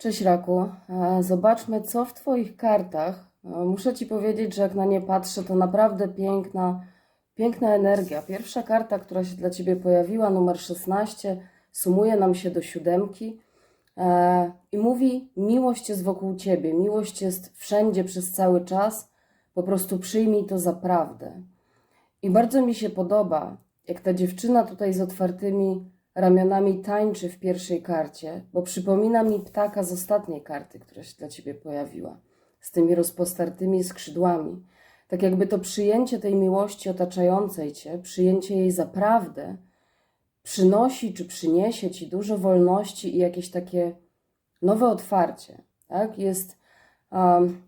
Cześć Raku. E, Zobaczmy, co w Twoich kartach. E, Muszę Ci powiedzieć, że jak na nie patrzę, to naprawdę piękna, piękna energia. Pierwsza karta, która się dla Ciebie pojawiła, numer 16, sumuje nam się do siódemki e, i mówi: Miłość jest wokół Ciebie, miłość jest wszędzie przez cały czas. Po prostu przyjmij to za prawdę. I bardzo mi się podoba, jak ta dziewczyna tutaj z otwartymi ramionami tańczy w pierwszej karcie, bo przypomina mi ptaka z ostatniej karty, która się dla ciebie pojawiła, z tymi rozpostartymi skrzydłami. Tak jakby to przyjęcie tej miłości otaczającej cię, przyjęcie jej za prawdę, przynosi czy przyniesie ci dużo wolności i jakieś takie nowe otwarcie. Tak? Jest, um,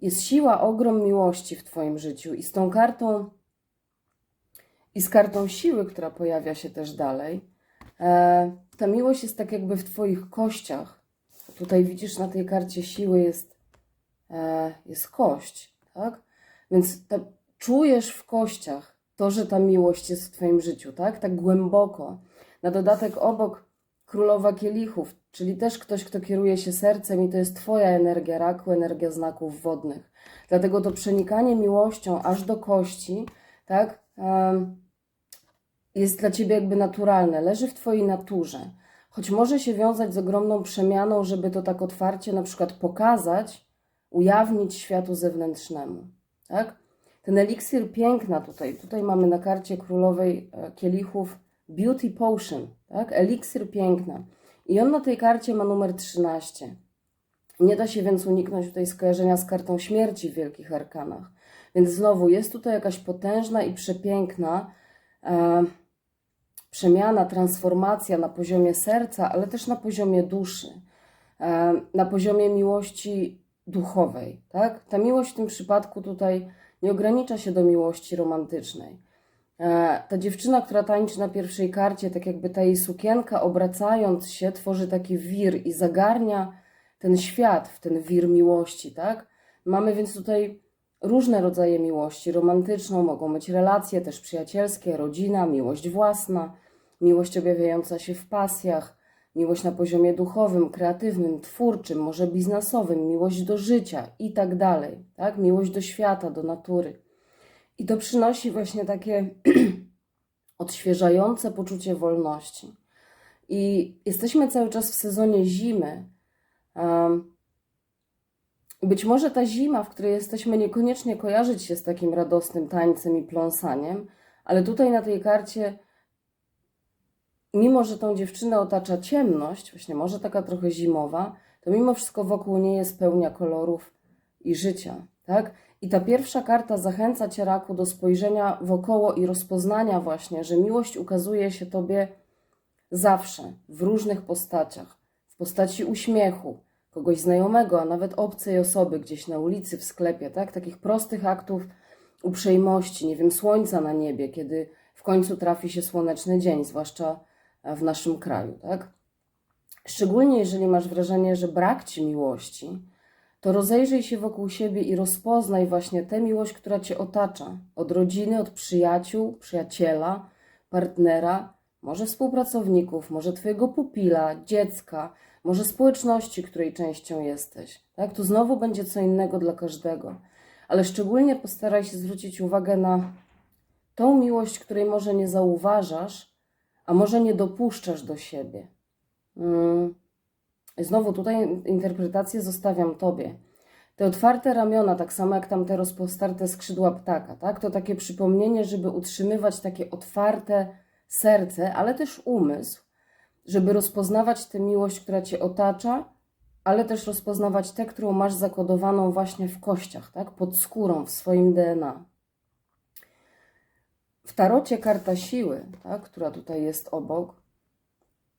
jest siła, ogrom miłości w Twoim życiu i z tą kartą i z kartą siły, która pojawia się też dalej, ta miłość jest tak jakby w Twoich kościach. Tutaj widzisz na tej karcie siły jest, e, jest kość, tak? Więc ta, czujesz w kościach to, że ta miłość jest w Twoim życiu, tak? Tak głęboko. Na dodatek obok królowa kielichów, czyli też ktoś, kto kieruje się sercem i to jest Twoja energia raku, energia znaków wodnych. Dlatego to przenikanie miłością aż do kości, tak? em, jest dla ciebie jakby naturalne, leży w twojej naturze. Choć może się wiązać z ogromną przemianą, żeby to tak otwarcie na przykład pokazać, ujawnić światu zewnętrznemu. Tak? Ten eliksir piękna tutaj, tutaj mamy na karcie królowej e, kielichów Beauty Potion, tak? eliksir piękna. I on na tej karcie ma numer 13. Nie da się więc uniknąć tutaj skojarzenia z kartą śmierci w Wielkich Arkanach. Więc znowu jest tutaj jakaś potężna i przepiękna e, przemiana, transformacja na poziomie serca, ale też na poziomie duszy, e, na poziomie miłości duchowej. Tak? Ta miłość w tym przypadku tutaj nie ogranicza się do miłości romantycznej. E, Ta dziewczyna, która tańczy na pierwszej karcie, tak jakby ta jej sukienka obracając się, tworzy taki wir i zagarnia ten świat w ten wir miłości, tak? Mamy więc tutaj różne rodzaje miłości. Romantyczną mogą być relacje też przyjacielskie, rodzina, miłość własna, miłość objawiająca się w pasjach, miłość na poziomie duchowym, kreatywnym, twórczym, może biznesowym, miłość do życia i tak dalej, tak? Miłość do świata, do natury. I to przynosi właśnie takie odświeżające poczucie wolności. I jesteśmy cały czas w sezonie zimy. Być może ta zima, w której jesteśmy, niekoniecznie kojarzyć się z takim radosnym tańcem i pląsaniem, ale tutaj na tej karcie, mimo że tą dziewczynę otacza ciemność, właśnie może taka trochę zimowa, to mimo wszystko wokół niej jest pełnia kolorów i życia, tak? I ta pierwsza karta zachęca cię, raku, do spojrzenia wokoło i rozpoznania właśnie, że miłość ukazuje się tobie zawsze, w różnych postaciach. W postaci uśmiechu, kogoś znajomego, a nawet obcej osoby gdzieś na ulicy, w sklepie, tak? Takich prostych aktów uprzejmości, nie wiem, słońca na niebie, kiedy w końcu trafi się słoneczny dzień, zwłaszcza w naszym kraju, tak? Szczególnie jeżeli masz wrażenie, że brak ci miłości, to rozejrzyj się wokół siebie i rozpoznaj właśnie tę miłość, która cię otacza. Od rodziny, od przyjaciół, przyjaciela, partnera, może współpracowników, może twojego pupila, dziecka, może społeczności, której częścią jesteś. Tak? Tu znowu będzie co innego dla każdego. Ale szczególnie postaraj się zwrócić uwagę na tą miłość, której może nie zauważasz, a może nie dopuszczasz do siebie. Mm. Znowu tutaj interpretację zostawiam Tobie. Te otwarte ramiona, tak samo jak tam te rozpostarte skrzydła ptaka, tak? to takie przypomnienie, żeby utrzymywać takie otwarte serce, ale też umysł, żeby rozpoznawać tę miłość, która Cię otacza, ale też rozpoznawać tę, którą masz zakodowaną właśnie w kościach, tak? pod skórą, w swoim DNA. W tarocie karta siły, tak? która tutaj jest obok,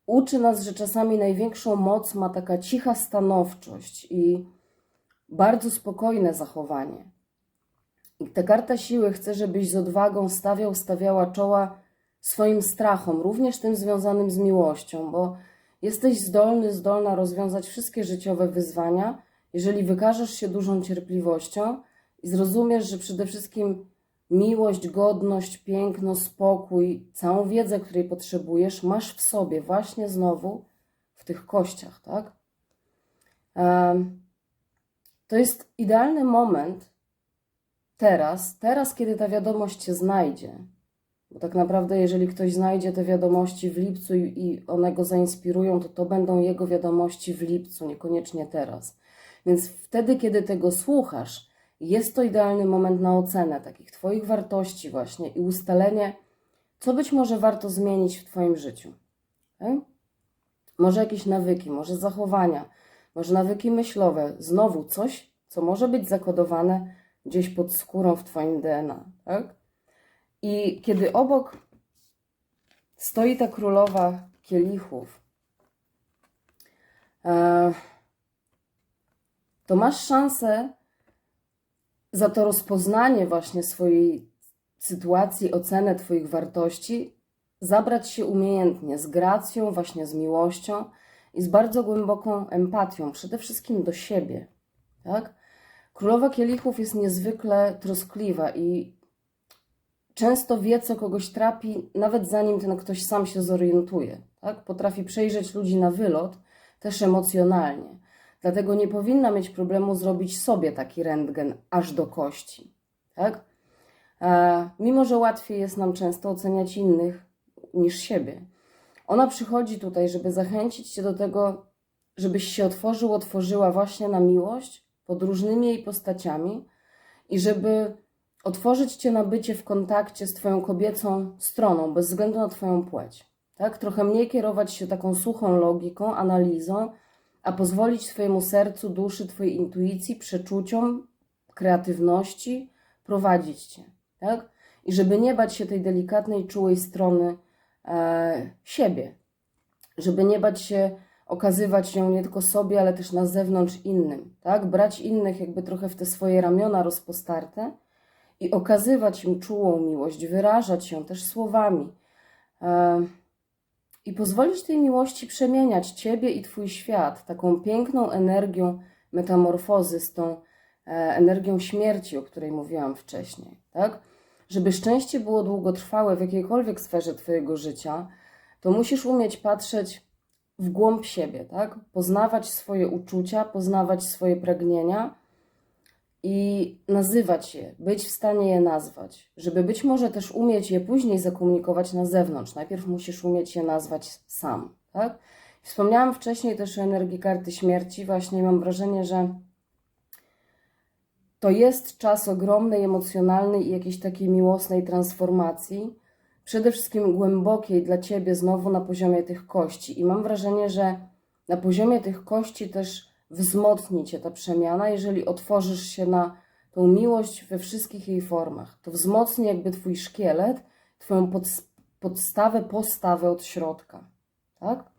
uczy nas, że czasami największą moc ma taka cicha stanowczość i bardzo spokojne zachowanie. I ta karta siły chce, żebyś z odwagą stawiał, stawiała czoła swoim strachom, również tym związanym z miłością, bo jesteś zdolny, zdolna rozwiązać wszystkie życiowe wyzwania, jeżeli wykażesz się dużą cierpliwością i zrozumiesz, że przede wszystkim miłość, godność, piękno, spokój, całą wiedzę, której potrzebujesz, masz w sobie właśnie znowu w tych kościach, tak? To jest idealny moment teraz, teraz, kiedy ta wiadomość cię znajdzie. Bo tak naprawdę, jeżeli ktoś znajdzie te wiadomości w lipcu i one go zainspirują, to to będą jego wiadomości w lipcu, niekoniecznie teraz. Więc wtedy, kiedy tego słuchasz, jest to idealny moment na ocenę takich Twoich wartości, właśnie i ustalenie, co być może warto zmienić w Twoim życiu. okej? Może jakieś nawyki, może zachowania, może nawyki myślowe, znowu coś, co może być zakodowane gdzieś pod skórą w Twoim DNA. Tak? I kiedy obok stoi ta królowa kielichów, e, to masz szansę za to rozpoznanie właśnie swojej sytuacji, ocenę Twoich wartości, zabrać się umiejętnie, z gracją, właśnie z miłością i z bardzo głęboką empatią, przede wszystkim do siebie. Tak? Królowa kielichów jest niezwykle troskliwa i często wie, co kogoś trapi, nawet zanim ten ktoś sam się zorientuje. Tak? Potrafi przejrzeć ludzi na wylot, też emocjonalnie. Dlatego nie powinna mieć problemu zrobić sobie taki rentgen aż do kości. Tak? E, mimo, że łatwiej jest nam często oceniać innych niż siebie. Ona przychodzi tutaj, żeby zachęcić Cię do tego, żebyś się otworzył, otworzyła właśnie na miłość pod różnymi jej postaciami i żeby otworzyć Cię na bycie w kontakcie z Twoją kobiecą stroną, bez względu na Twoją płeć. Tak? Trochę mniej kierować się taką suchą logiką, analizą, a pozwolić Twojemu sercu, duszy, Twojej intuicji, przeczuciom, kreatywności prowadzić Cię. Tak? I żeby nie bać się tej delikatnej, czułej strony e, siebie. Żeby nie bać się okazywać ją nie tylko sobie, ale też na zewnątrz innym. Tak? Brać innych jakby trochę w te swoje ramiona rozpostarte i okazywać im czułą miłość, wyrażać ją też słowami. E, I pozwolić tej miłości przemieniać Ciebie i Twój świat taką piękną energią metamorfozy, z tą e, energią śmierci, o której mówiłam wcześniej. Tak? Żeby szczęście było długotrwałe w jakiejkolwiek sferze Twojego życia, to musisz umieć patrzeć w głąb siebie, tak? Poznawać swoje uczucia, poznawać swoje pragnienia i nazywać je, być w stanie je nazwać. Żeby być może też umieć je później zakomunikować na zewnątrz. Najpierw musisz umieć je nazwać sam, tak? Wspomniałam wcześniej też o energii karty śmierci. Właśnie mam wrażenie, że to jest czas ogromnej emocjonalnej i jakiejś takiej miłosnej transformacji, przede wszystkim głębokiej dla ciebie, znowu na poziomie tych kości. I mam wrażenie, że na poziomie tych kości też wzmocni cię ta przemiana, jeżeli otworzysz się na tą miłość we wszystkich jej formach. To wzmocni jakby twój szkielet, twoją pod, podstawę, postawę od środka. Tak?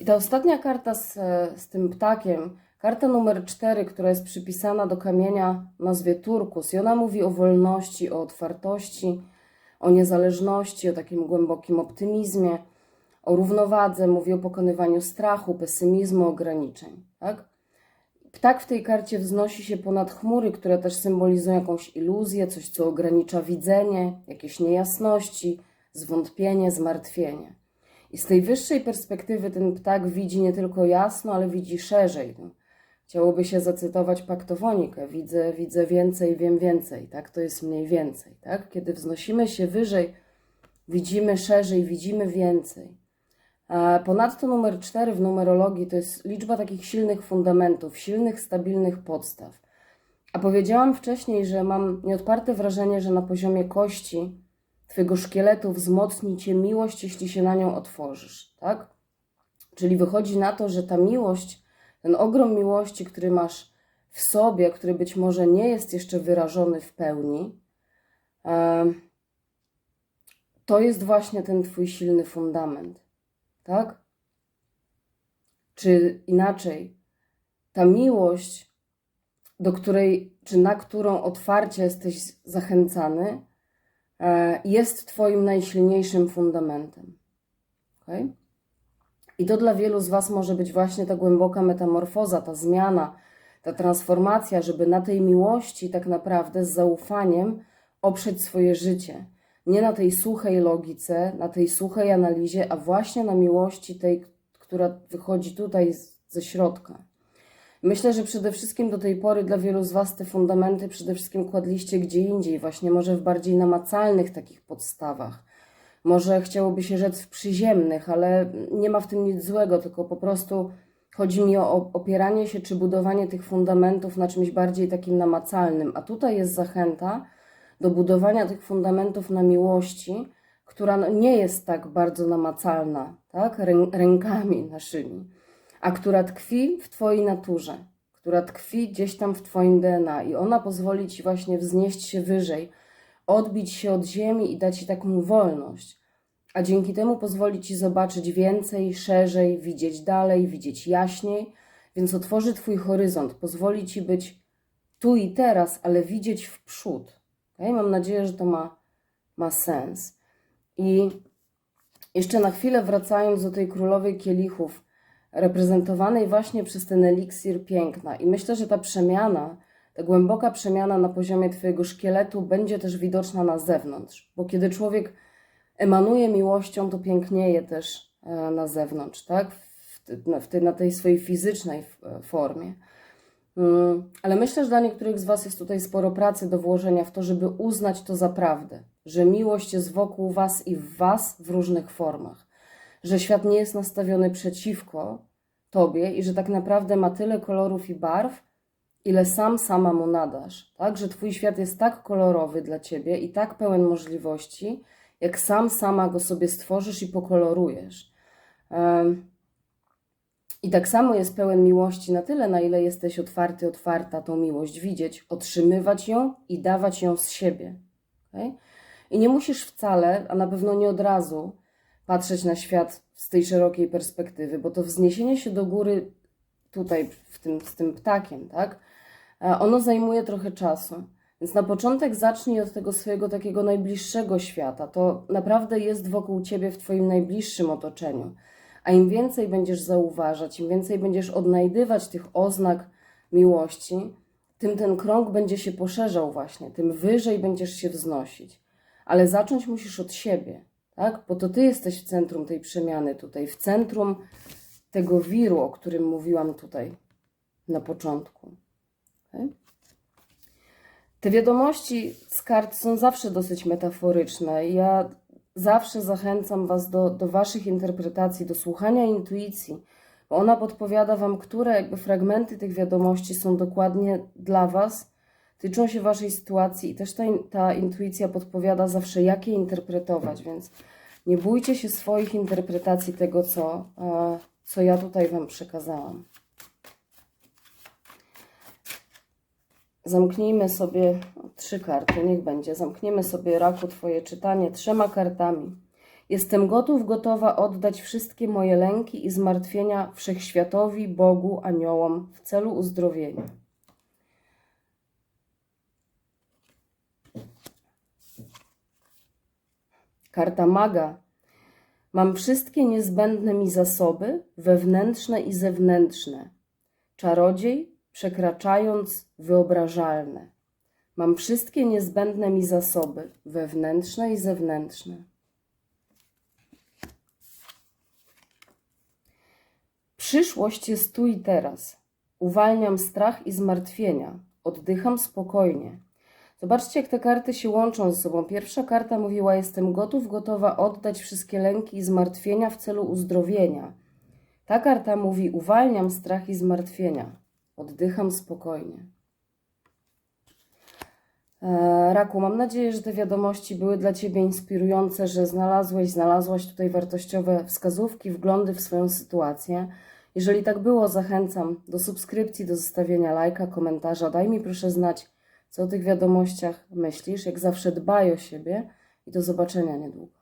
I ta ostatnia karta z, z tym ptakiem, karta numer 4, która jest przypisana do kamienia nazwie turkus, i ona mówi o wolności, o otwartości, o niezależności, o takim głębokim optymizmie, o równowadze, mówi o pokonywaniu strachu, pesymizmu, ograniczeń. Tak? Ptak w tej karcie wznosi się ponad chmury, które też symbolizują jakąś iluzję, coś, co ogranicza widzenie, jakieś niejasności, zwątpienie, zmartwienie. I z tej wyższej perspektywy ten ptak widzi nie tylko jasno, ale widzi szerzej. No, chciałoby się zacytować paktowonikę. Widzę, widzę więcej, wiem więcej. Tak, to jest mniej więcej. Tak? Kiedy wznosimy się wyżej, widzimy szerzej, widzimy więcej. A ponadto numer 4 w numerologii to jest liczba takich silnych fundamentów, silnych, stabilnych podstaw. A powiedziałam wcześniej, że mam nieodparte wrażenie, że na poziomie kości Twojego szkieletu wzmocni Cię miłość, jeśli się na nią otworzysz, tak? Czyli wychodzi na to, że ta miłość, ten ogrom miłości, który masz w sobie, który być może nie jest jeszcze wyrażony w pełni, to jest właśnie ten Twój silny fundament, tak? Czy inaczej, ta miłość, do której, czy na którą otwarcie jesteś zachęcany, E, jest Twoim najsilniejszym fundamentem. Okay? I to dla wielu z Was może być właśnie ta głęboka metamorfoza, ta zmiana, ta transformacja, żeby na tej miłości tak naprawdę z zaufaniem oprzeć swoje życie. Nie na tej suchej logice, na tej suchej analizie, a właśnie na miłości tej, która wychodzi tutaj z- ze środka. Myślę, że przede wszystkim do tej pory dla wielu z Was te fundamenty przede wszystkim kładliście gdzie indziej, właśnie może w bardziej namacalnych takich podstawach. Może chciałoby się rzec w przyziemnych, ale nie ma w tym nic złego, tylko po prostu chodzi mi o opieranie się czy budowanie tych fundamentów na czymś bardziej takim namacalnym. A tutaj jest zachęta do budowania tych fundamentów na miłości, która no nie jest tak bardzo namacalna, tak? Rę- rękami naszymi a która tkwi w Twojej naturze, która tkwi gdzieś tam w Twoim DNA i ona pozwoli Ci właśnie wznieść się wyżej, odbić się od ziemi i dać Ci taką wolność. A dzięki temu pozwoli Ci zobaczyć więcej, szerzej, widzieć dalej, widzieć jaśniej, więc otworzy Twój horyzont, pozwoli Ci być tu i teraz, ale widzieć w przód. Okay? Mam nadzieję, że to ma, ma sens. I jeszcze na chwilę wracając do tej królowej kielichów, reprezentowanej właśnie przez ten eliksir piękna. I myślę, że ta przemiana, ta głęboka przemiana na poziomie Twojego szkieletu będzie też widoczna na zewnątrz, bo kiedy człowiek emanuje miłością, to pięknieje też e, na zewnątrz, tak? W, na- tej, swojej fizycznej e, formie. Mm, Ale myślę, że dla niektórych z Was jest tutaj sporo pracy do włożenia w to, żeby uznać to za prawdę, że miłość jest wokół Was i w Was w różnych formach, że świat nie jest nastawiony przeciwko Tobie i że tak naprawdę ma tyle kolorów i barw, ile sam sama mu nadasz, tak? Że Twój świat jest tak kolorowy dla Ciebie i tak pełen możliwości, jak sam sama go sobie stworzysz i pokolorujesz. Em, i tak samo jest pełen miłości na tyle, na ile jesteś otwarty, otwarta tą miłość widzieć, otrzymywać ją i dawać ją z siebie. Okay? I nie musisz wcale, a na pewno nie od razu, patrzeć na świat z tej szerokiej perspektywy, bo to wzniesienie się do góry tutaj w tym, z tym ptakiem, tak? E, Ono zajmuje trochę czasu. Więc na początek zacznij od tego swojego takiego najbliższego świata. To naprawdę jest wokół ciebie w twoim najbliższym otoczeniu. A im więcej będziesz zauważać, im więcej będziesz odnajdywać tych oznak miłości, tym ten krąg będzie się poszerzał właśnie, tym wyżej będziesz się wznosić. Ale zacząć musisz od siebie, tak? Bo to ty jesteś w centrum tej przemiany tutaj, w centrum tego wiru, o którym mówiłam tutaj na początku. Okay? Te wiadomości z kart są zawsze dosyć metaforyczne. Ja zawsze zachęcam Was do, do Waszych interpretacji, do słuchania intuicji, bo ona podpowiada Wam, które jakby fragmenty tych wiadomości są dokładnie dla Was, tyczą się Waszej sytuacji i też ta, ta intuicja podpowiada zawsze, jak je interpretować, więc nie bójcie się swoich interpretacji tego, co, e, co ja tutaj Wam przekazałam. Zamknijmy sobie trzy karty, niech będzie. Zamkniemy sobie raku Twoje czytanie trzema kartami. Jestem gotów, gotowa oddać wszystkie moje lęki i zmartwienia wszechświatowi, Bogu, aniołom w celu uzdrowienia. Karta maga. Mam wszystkie niezbędne mi zasoby, wewnętrzne i zewnętrzne. Czarodziej, przekraczając wyobrażalne. Mam wszystkie niezbędne mi zasoby, wewnętrzne i zewnętrzne. Przyszłość jest tu i teraz. Uwalniam strach i zmartwienia. Oddycham spokojnie. Zobaczcie, jak te karty się łączą ze sobą. Pierwsza karta mówiła: Jestem gotów, gotowa oddać wszystkie lęki i zmartwienia w celu uzdrowienia. Ta karta mówi: Uwalniam strach i zmartwienia. Oddycham spokojnie. E, Raku, mam nadzieję, że te wiadomości były dla Ciebie inspirujące, że znalazłeś, znalazłaś tutaj wartościowe wskazówki, wglądy w swoją sytuację. Jeżeli tak było, zachęcam do subskrypcji, do zostawienia lajka, komentarza. Daj mi proszę znać, co o tych wiadomościach myślisz. Jak zawsze dbaj o siebie i do zobaczenia niedługo.